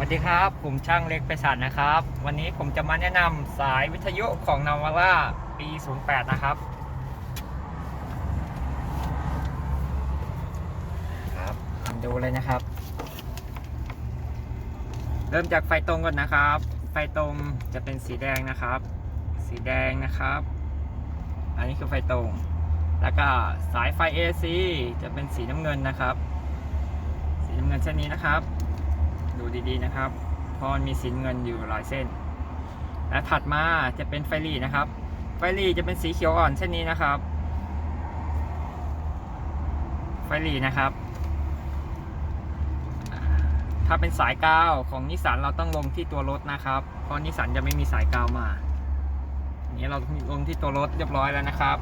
สวัสดีครับผมช่างเล็กไปสันนะครับ วันนี้ผมจะมาแนะนำสายวิทยุของนาวาร่าปี 08 นะครับครับดูเลยนะครับ เริ่มจากไฟตรงก่อนนะครับ ไฟตรงจะเป็นสีแดงนะครับ สีแดงนะครับ อันนี้คือไฟตรง แล้วก็สายไฟ AC จะเป็นสีน้ำเงินนะครับ สีน้ำเงินเส้นนี้นะครับ ดูดีๆนะครับเพราะมันมีสีน้ำเงินอยู่หลายเส้น และถัดมาจะเป็นไฟหลีนะครับ ไฟหลีจะเป็นสีเขียวอ่อนเส้นนี้นะครับ ไฟหลีนะครับ ถ้าเป็นสายกาวของนิสสันเราต้องลงที่ตัวรถนะครับ เพราะนิสสันจะไม่มีสายกาวมาอันนี้เราลงที่ตัวรถเรียบร้อยแล้วนะครับ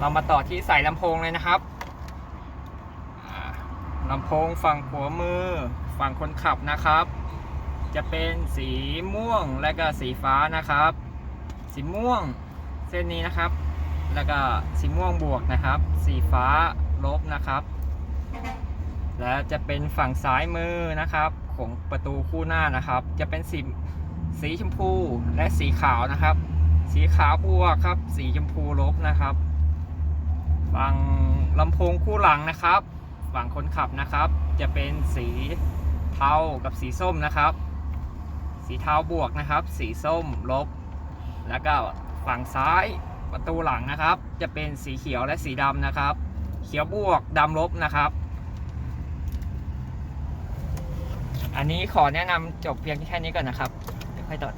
เรามาต่อที่สายลำโพงเลยนะครับ ลำโพงฝั่งขวมือฝั่งคนขับนะครับ จะเป็นสีม่วงและก็สีฟ้านะครับ สีม่วงเส้นนี้นะครับ แล้วก็สีม่วงบวกนะครับ สีฟ้าลบนะครับ และจะเป็นฝั่งซ้ายมือนะครับ ของประตูคู่หน้านะครับ จะเป็นสีสีชมพูและสีขาวนะครับ สีขาวบวกครับ สีชมพูลบนะครับ ฝั่งลำโพงคู่หลังนะครับ ฝั่งคนขับนะครับ จะเป็นสีเทากับสีส้มนะครับ สีเทาบวกนะครับ สีส้มลบ แล้วก็ฝั่งซ้ายประตูหลังนะครับ จะเป็นสีเขียวและสีดำนะครับ เขียวบวกดำลบนะครับ อันนี้ขอแนะนำจบเพียงแค่นี้ก่อนนะครับเดี๋ยวค่อยต่อ